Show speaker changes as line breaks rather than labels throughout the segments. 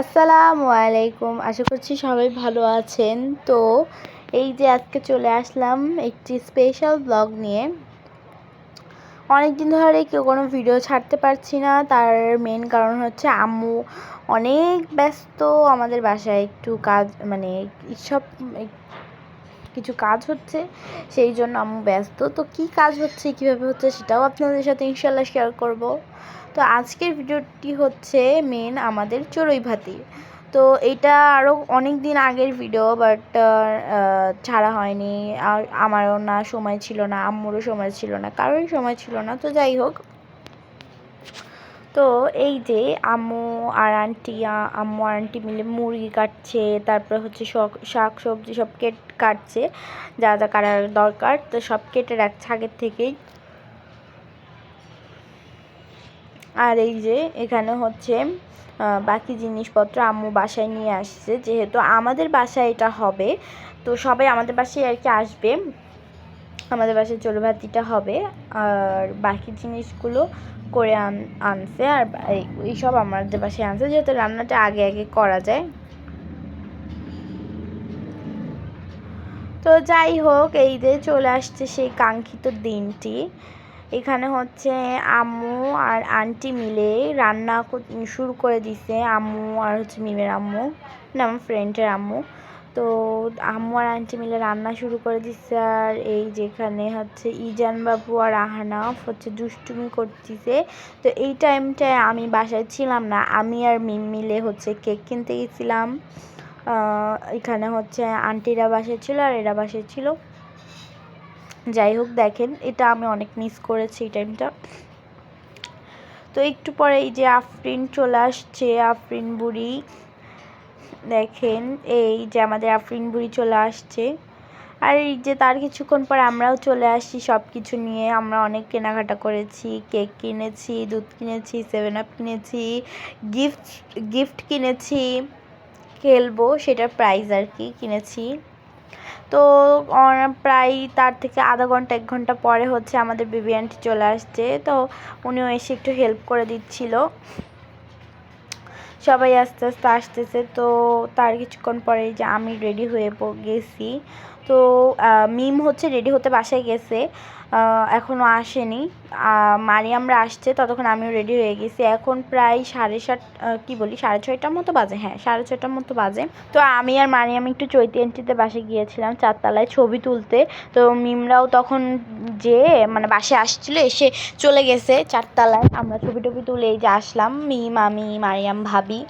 আসসালামু আলাইকুম। আশা করছি সবাই ভালো আছেন। তো এই যে আজকে চলে আসলাম একটি স্পেশাল ব্লগ নিয়ে। অনেক দিন ধরে কেউ কোনো ভিডিও ছাড়তে পারছি না। তার মেন কারণ হচ্ছে আম্মু অনেক ব্যস্ত। আমাদের বাসায় একটু কাজ মানে সব কিছু কাজ হচ্ছে, সেই জন্য আম্মু ব্যস্ত। তো কি কাজ হচ্ছে, কীভাবে হচ্ছে, সেটাও আপনাদের সাথে ইনশাল্লাহ শেয়ার করব। তো আজকের ভিডিওটি হচ্ছে মেন আমাদের চড়ুই ভাতি। তো এটা আরও অনেক দিন আগের ভিডিও বাট ছাড়া হয়নি। আর আমারও না সময় ছিল না, আম্মুরও সময় ছিল না, কারোরই সময় ছিল না। তো যাই হোক তো এই যে আম্মু আর আন্টি আম্মু আর আন্টি মিলে মুরগি কাটছে, তারপরে হচ্ছে শাক সবজি সব কেট, কাটছে, যা যা কাটার দরকার, তো সব কেটে রাখছে আগের থেকেই। আর এই যে এখানে হচ্ছে বাকি জিনিসপত্র আম্মু বাসায় নিয়ে আসছে, যেহেতু আমাদের বাসায় এটা হবে, তো সবাই আমাদের বাসায় আর কি আসবে, আমাদের বাসায় চলো ভাতিটা হবে, আর বাকি জিনিসগুলো করে আন, আনছে আর এইসব আমাদের বাসায় আনছে, যেহেতু রান্নাটা আগে আগে করা যায়। তো যাই হোক, এই যে চলে আসছে সেই কাঙ্ক্ষিত দিনটি। এখানে হচ্ছে আম্মু আর আন্টি মিলে রান্না শুরু করে দিছে আম্মু আর হচ্ছে মিমের আম্মু না আমার ফ্রেন্ডের আম্মু। তো আম্মু আর আন্টি মিলে রান্না শুরু করে দিচ্ছে আর এই যেখানে হচ্ছে ইজান বাবু আর আহনাফ হচ্ছে দুষ্টুমি করতেছে। তো এই টাইমটায় আমি বাসায় ছিলাম না, আমি আর মিম মিলে হচ্ছে কেক কিনতে গেছিলাম। এখানে হচ্ছে আন্টিরা বাসায় ছিল আর এরা বাসায় ছিল। যাই হোক, দেখেন, এটা আমি অনেক মিস করেছি এই টাইমটা তো একটু পরে এই যে আফরিন চলে আসছে, আফরিন বুড়ি। দেখেন, এই যে আমাদের আফরিন বুড়ি চলে আসছে। আর এই যে তার কিছুক্ষণ পর আমরাও চলে আসি সব কিছু নিয়ে। আমরা অনেক কেনাকাটা করেছি, কেক কিনেছি, দুধ কিনেছি সেভেন আপ কিনেছি গিফট গিফট কিনেছি, খেলব সেটার প্রাইজ আর কি কিনেছি। তো প্রায় তার থেকে আধা ঘণ্টা, এক ঘণ্টা পরে হচ্ছে আমাদের বেবি আন্টি চলে আসছে। তো উনিও এসে একটু হেল্প করে দিচ্ছিল। সবাই আস্তে আস্তে আসতেছে, তো তার কিছুক্ষণ পরে যে আমি রেডি হয়ে গেছি। তো মিম হচ্ছে রেডি হতে বাসায় গেছে। এখনও আসেনি। মারিয়ামরা আসছে, ততক্ষণ আমিও রেডি হয়ে গেছি। এখন প্রায় সাড়ে সাত কী বলি, সাড়ে ছয়টার মতো বাজে হ্যাঁ সাড়ে ছয়টার মতো বাজে। তো আমি আর মারিয়াম একটু চৈতি এন্ট্রিতে বাসে গিয়েছিলাম চারতলায় ছবি তুলতে। তো মিমরাও তখন যে মানে বাসে আসছিল, এসে চলে গেছে চারতলায়। আমরা ছবি টবি তুলে এই যে আসলাম মিম আমি মারিয়াম, ভাবি,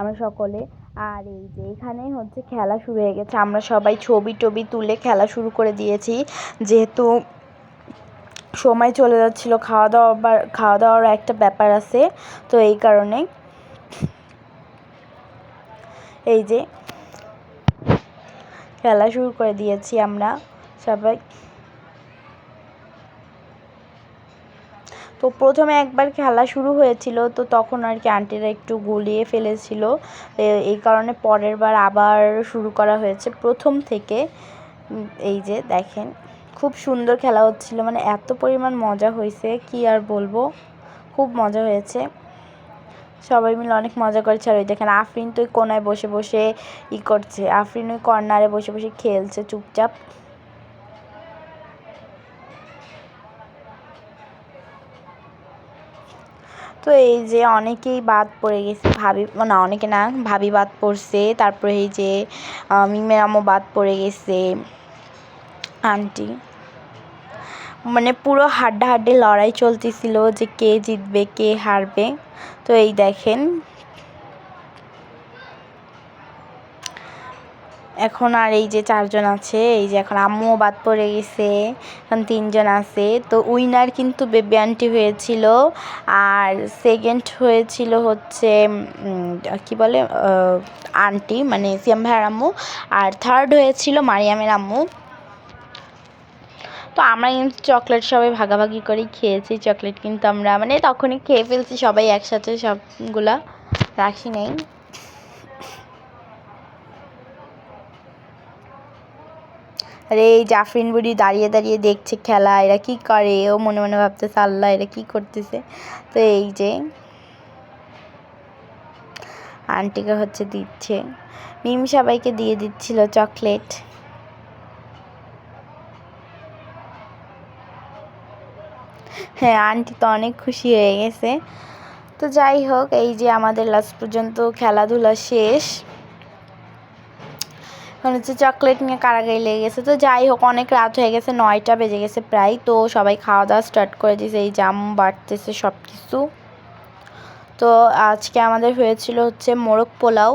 আমরা সকলে। আর এই যে এখানে হচ্ছে খেলা শুরু হয়ে গেছে। আমরা সবাই ছবি টবি তুলে খেলা শুরু করে দিয়েছি। যেহেতু সময় চলে যাচ্ছিল, খাওয়া দাওয়া বা, খাওয়া দাওয়ার একটা ব্যাপার আছে, তো এই কারণে এই যে খেলা শুরু করে দিয়েছি আমরা সবাই। তো প্রথমে একবার খেলা শুরু হয়েছিল, তো তখন আর কি আন্টিরা একটু গুলিয়ে ফেলেছিল। এই কারণে পরের বার আবার শুরু করা হয়েছে প্রথম থেকে। এই যে দেখেন, খুব সুন্দর খেলা হচ্ছিল মানে এত পরিমাণ মজা হয়েছে, কি আর বলব? খুব মজা হয়েছে। সবাই মিলে অনেক মজা করেছে। আর ওই দেখেন, আফরিন তো ওই কোনায় বসে বসে ই করছে, আফরিন ওই কর্নারে বসে বসে খেলছে চুপচাপ। তো এই যে অনেকেই বাদ পড়ে গেছে, ভাবি, না, অনেকে না, ভাবি বাদ পড়ছে, তারপরে এই যে মিমেরামও বাদ পড়ে গেছে, আন্টি। মানে পুরো হাড্ডাহাড্ডি লড়াই চলতেছিল যে কে জিতবে, কে হারবে, তো এই দেখেন। এখন আর এই যে চারজন আছে, এই যে এখন আম্মুও বাদ পড়ে গেছে, এখন তিনজন আছে। তো উইনার কিন্তু বেবি আন্টি হয়েছিল, আর সেকেন্ড হয়েছিল হচ্ছে কি বলে আন্টি মানে সিয়াম ভাইয়ের আম্মু, আর থার্ড হয়েছিল মারিয়ামের আম্মু। তো আমরা কিন্তু চকলেট সবাই ভাগাভাগি করেই খেয়েছি, চকলেট কিন্তু আমরা মানে তখনই খেয়ে ফেলছি সবাই একসাথে সবগুলা, রাখি নেই। আর এই জাফরিন বুড়ি দাঁড়িয়ে দাঁড়িয়ে দেখছে খেলা, এরা কি করে? ও মনে মনে ভাবতেছে, আল্লাহ, এরা কি করতেছে? তো এই যে আন্টিকে হচ্ছে দিচ্ছে। মিম সবাইকে দিয়ে দিচ্ছিল চকলেট। হ্যাঁ আন্টি তো অনেক খুশি হয়ে গেছে। তো যাই হোক, এই যে আমাদের লাস্ট পর্যন্ত খেলাধুলা শেষ। এখন হচ্ছে চকলেট নিয়ে কারাগারি লেগে গেছে। তো যাই হোক, অনেক রাত হয়ে গেছে, নয়টা বেজে গেছে প্রায়। তো সবাই খাওয়া দাওয়া স্টার্ট করে দিয়েছে, এই জাম বাড়তেছে সব কিছু তো আজকে আমাদের হয়েছিল হচ্ছে মোরগ পোলাও।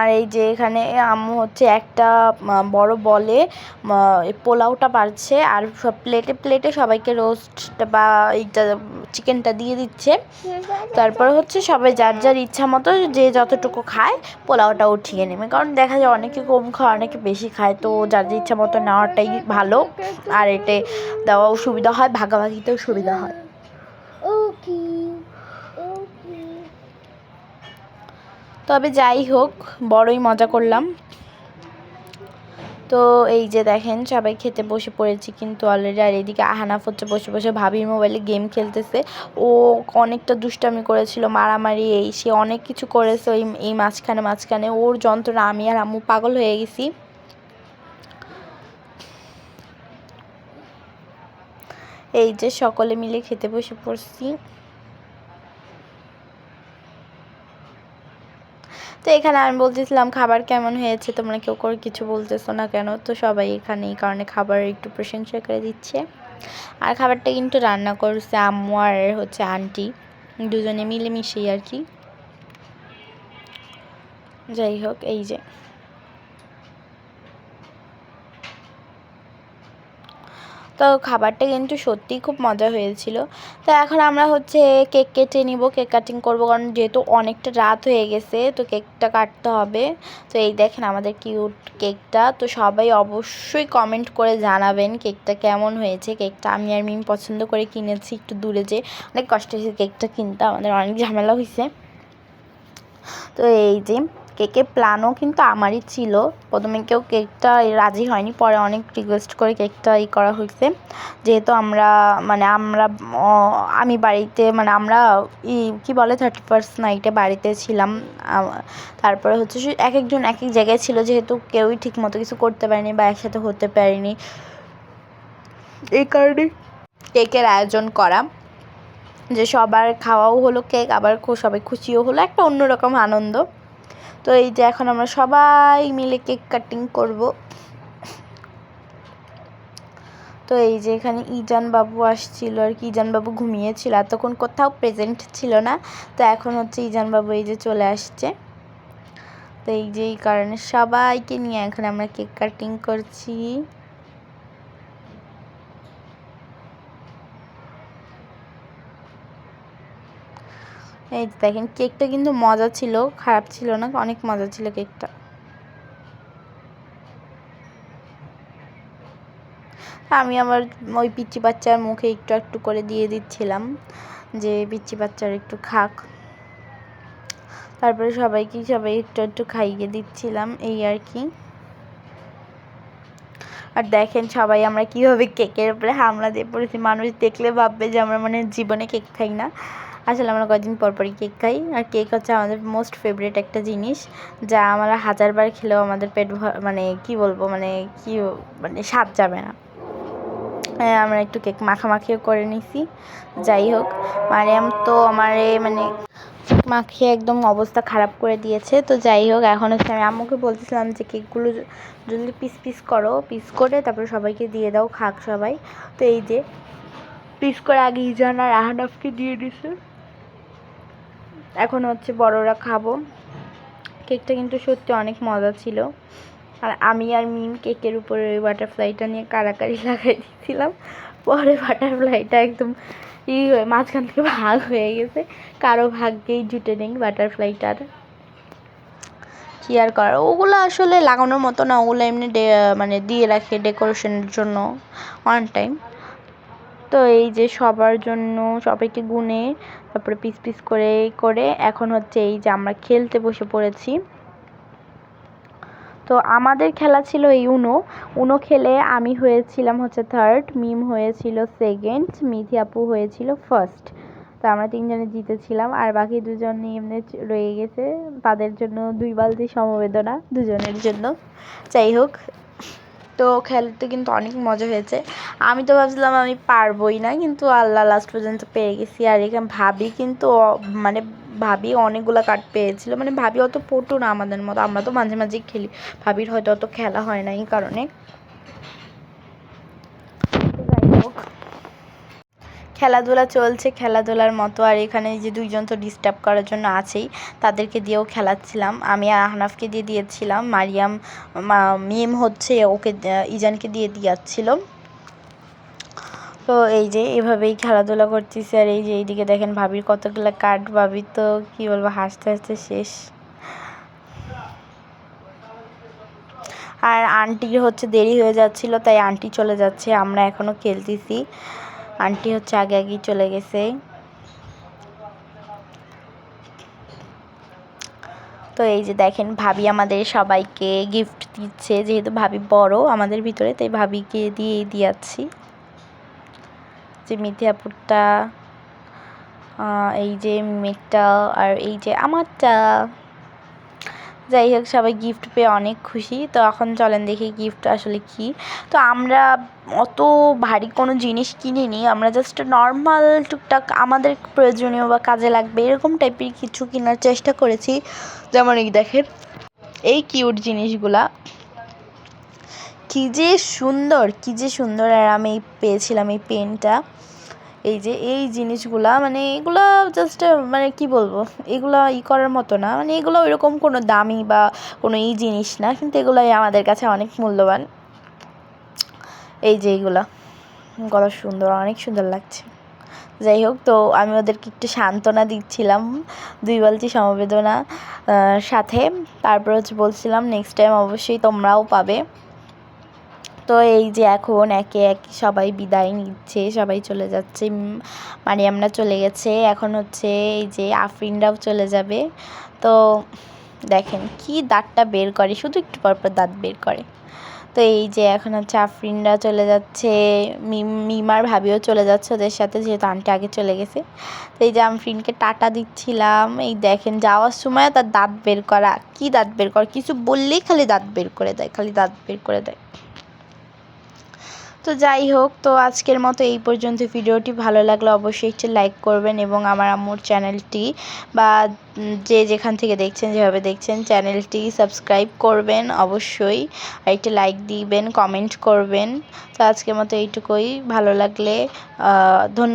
আর এই যে এখানে আম্মু হচ্ছে একটা বড় বলে পোলাওটা পারছে আর সব প্লেটে প্লেটে সবাইকে রোস্ট বা এইটা চিকেনটা দিয়ে দিচ্ছে। তারপর হচ্ছে সবাই যার যার ইচ্ছা মতো যে যতটুকু খায় পোলাওটা উঠিয়ে নেবে। কারণ দেখা যায় অনেকে কম খায়, অনেকে বেশি খায়। তো যার যার ইচ্ছা মতো নেওয়াটাই ভালো। আর এতে দেওয়াও সুবিধা হয়, ভাগাভাগিতেও সুবিধা হয়। তবে যাই হোক, বড়ই মজা করলাম। তো এই যে দেখেন, সবাই খেতে বসে পড়েছি কিন্তু অলরেডি আর এদিকে আহানাফ হচ্ছে বসে বসে ভাবির মোবাইলে গেম খেলতেছে। ও অনেকটা দুষ্টামি করেছিল, মারামারি এই, সে অনেক কিছু করেছে ওই, এই মাঝখানে মাঝখানে। ওর যন্ত্রণা, আমি আর আম্মু পাগল হয়ে গেছি। এই যে সকলে মিলে খেতে বসে পড়ছি। তো এখানে আমি বলতেছিলাম, খাবার কেমন হয়েছে? তোমরা কেউ করে কিছু বলতেছো না কেন? তো সবাই এখানে এই কারণে খাবার একটু প্রশংসা করে দিচ্ছে। আর খাবারটা কিন্তু রান্না করছে আম্মু আর হচ্ছে আন্টি, দুজনে মিলেমিশেই আর কি। যাই হোক, এই যে। খাবারটা কিন্তু সত্যিই খুব মজা হয়েছিল। তো এখন আমরা হচ্ছে কেক কেটে নিব, কেক কাটিং করব, কারণ যেহেতু অনেকটা রাত হয়ে গেছে, তো কেকটা কাটতে হবে। তো এই দেখেন আমাদের কিউট কেকটা। তো সবাই অবশ্যই কমেন্ট করে জানাবেন কেকটা কেমন হয়েছে। কেকটা আমি আর মিম পছন্দ করে কিনেছি একটু দূরে যে অনেক কষ্ট হয়েছে কেকটা কিনতে, আমাদের অনেক ঝামেলা হয়েছে। তো এই যে কেকের প্ল্যানও কিন্তু আমারই ছিল। প্রথমে কেউ কেকটা রাজি হয়নি পরে অনেক রিকোয়েস্ট করে কেকটা ই করা হয়েছে। যেহেতু আমরা মানে আমরা আমি বাড়িতে মানে আমরা ই কী বলে থার্টি ফার্স্ট নাইটে বাড়িতে ছিলাম। তারপরে হচ্ছে এক একজন এক এক জায়গায় ছিল যেহেতু কেউই ঠিক মতো কিছু করতে পারেনি বা একসাথে হতে পারেনি। এই কারণে কেকের আয়োজন করা। যে সবার খাওয়াও হলো কেক আবার সবাই খুশিও হলো একটা অন্যরকম আনন্দ। তো এই যে এখন আমরা সবাই মিলে কেক কাটিং করব। তো এই যে এখানে ইজান বাবু আসছিল আর কি, ইজান বাবু ঘুমিয়েছিল, এতক্ষণ কোথাও প্রেজেন্ট ছিল না। তো এখন হচ্ছে ইজান বাবু এই যে চলে আসছে। তো এই যে এই কারণে সবাইকে নিয়ে এখন আমরা কেক কাটিং করছি। এই দেখেন, কেকটা কিন্তু মজা ছিল, খারাপ ছিল না, অনেক মজা ছিল কেকটা। আমি আমার ওই পিচ্চি বাচ্চার মুখে একটু একটু করে দিয়ে দিচ্ছিলাম, যে পিচ্চি বাচ্চার একটু খাক। তারপরে সবাইকে, সবাই একটু একটু খাইয়ে দিচ্ছিলাম, এই আর কি। আর দেখেন সবাই আমরা কীভাবে কেকের উপরে হামলা দিয়ে পড়েছি, মানুষ দেখলে ভাববে যে আমরা মানে জীবনে কেক খাই না। আসলে আমরা কয়েকদিন পর পরই কেক খাই। আর কেক হচ্ছে আমাদের মোস্ট ফেভারিট একটা জিনিস, যা আমরা হাজারবার খেলেও আমাদের পেট মানে কি বলব মানে কি মানে স্বাদ যাবে না। আমরা একটু কেক মাখামাখিও করে নিছি। যাই হোক, মারিয়াম তো আমার মানে মাখিয়ে একদম অবস্থা খারাপ করে দিয়েছে। তো যাই হোক, এখন হচ্ছে আমি আম্মুকে বলতেছিলাম যে কেকগুলো যদি পিস পিস করো পিস করে তারপরে সবাইকে দিয়ে দাও, খাক সবাই। তো এই যে পিস করে আগে ইজান আর আহানাফকে দিয়ে দিছে। এখন হচ্ছে বড়রা খাব। কেকটা কিন্তু সত্যি অনেক মজা ছিল। আর আমি আর মিম কেকের উপরে ওই বাটারফ্লাইটা নিয়ে কারাকারি লাগাই দিয়েছিলাম। পরে বাটারফ্লাইটা একদম ই হয়ে মাঝখান থেকে ভাগ হয়ে গেছে। কারও ভাগ্যেই জুটে নেই বাটারফ্লাইটার কি আর করার? ওগুলো আসলে লাগানোর মতো না, ওগুলো এমনি মানে দিয়ে রাখে ডেকোরেশনের জন্য অন টাইম তো এই যে সবার জন্য সবাইকে গুনে, তারপরে পিস পিস করে করে এখন হচ্ছে এই যে আমরা খেলতে বসে পড়েছি। তো আমাদের খেলা ছিল এই উনো উনো খেলে আমি হয়েছিলাম হচ্ছে থার্ড মিম হয়েছিল সেকেন্ড মিথি আপু হয়েছিল ফার্স্ট তো আমরা তিনজনে জিতেছিলাম, আর বাকি দুজন এমনি রয়ে গেছে। তাদের জন্য দুই বালতি সমবেদনা দুজনের জন্য। যাই হোক তো খেলতে কিন্তু অনেক মজা হয়েছে। আমি তো ভাবছিলাম আমি পারবই না, কিন্তু আল্লাহ লাস্ট পর্যন্ত পেয়ে গেছি। আর এখানে ভাবি কিন্তু মানে ভাবি অনেকগুলো কার্ড পেয়েছিল। মানে ভাবি অত পটু না আমাদের মতো, আমরা তো মাঝে মাঝেই খেলি। ভাবির হয়তো অত খেলা হয় না এই কারণে যাই হোক খেলাধুলা চলছে, খেলাধুলার মতো। আর এখানে যে দুইজন তো ডিস্টার্ব করার জন্য আছেই, তাদেরকে দিয়েও খেলাচ্ছিলাম। আমি আহনাফকে দিয়ে দিয়েছিলাম। মারিয়াম মিম হচ্ছে ওকে ইজানকে দিয়ে দিয়াচ্ছিল। তো এই যে এভাবেই খেলাধুলা করতেছি। আর এই যে এইদিকে দেখেন ভাবির কতগুলো কার্ড ভাবি তো কি বলব, হাসতে হাসতে শেষ। আর আন্টির হচ্ছে দেরি হয়ে যাচ্ছিল, তাই আন্টি চলে যাচ্ছে। আমরা এখনও খেলতেছি। আন্টি হচ্ছে আগে আগেই চলে গেছে। তো এই যে দেখেন, ভাবি আমাদের সবাইকে গিফট দিচ্ছে। যেহেতু ভাবি বড় আমাদের ভিতরে, তাই ভাবিকে দিয়েই দিয়াচ্ছি। যে মিথিয়াপুরটা এই যে মেয়েটা আর এই যে আমারটা। যাই হোক, সবাই গিফট পেয়ে অনেক খুশি। তো এখন চলেন দেখি গিফট আসলে কি। তো আমরা অত ভারী কোনো জিনিস কিনিনি। আমরা জাস্ট নর্মাল টুকটাক আমাদের প্রয়োজনীয় বা কাজে লাগবে এরকম টাইপের কিছু কেনার চেষ্টা করেছি। যেমন এই দেখেন, এই কিউট জিনিসগুলা। কী যে সুন্দর, কী যে সুন্দর। আর আমি পেয়েছিলাম এই পেনটা। এই যে এই জিনিসগুলা মানে এগুলো জাস্ট মানে কি বলব, এগুলো ই করার মতো না। মানে এগুলো ওইরকম কোনো দামি বা কোনো ই জিনিস না, কিন্তু এগুলোই আমাদের কাছে অনেক মূল্যবান। এই যে এইগুলা কত সুন্দর, অনেক সুন্দর লাগছে। যাই হোক, তো আমি ওদেরকে একটু সান্ত্বনা দিচ্ছিলাম, দুই বালতি সমবেদনা সাথে। তারপর হচ্ছে বলছিলাম নেক্সট টাইম অবশ্যই তোমরাও পাবে। তো এই যে এখন একে একে সবাই বিদায় নিচ্ছে, সবাই চলে যাচ্ছে। মানে আমরা চলে গেছে। এখন হচ্ছে এই যে আফরিনরাও চলে যাবে। তো দেখেন কি দাঁতটা বের করে, শুধু একটু পরপর দাঁত বের করে। তো এই যে এখন হচ্ছে আফরিনরা চলে যাচ্ছে মিমার ভাবিও চলে যাচ্ছে ওদের সাথে, যেহেতু আন্টি আগে চলে গেছে। তো এই যে আফরিনকে টাটা দিচ্ছিলাম। এই দেখেন যাওয়ার সময় তার দাঁত বের করা, কি দাঁত বের করা? কিছু বললেই খালি দাঁত বের করে দেয়, খালি দাঁত বের করে দেয়। তো যাই হোক, তো আজকের মতো এই পর্যন্ত। ভিডিওটি ভালো লাগলে অবশ্যই একটি লাইক করবেন এবং আমার আম্মুর চ্যানেলটি বা যে যেখান থেকে দেখছেন, যেভাবে দেখছেন, চ্যানেলটি সাবস্ক্রাইব করবেন অবশ্যই। আর একটি লাইক দিবেন, কমেন্ট করবেন। তো আজকের মতো এইটুকুই। ভালো লাগলে ধন্যবাদ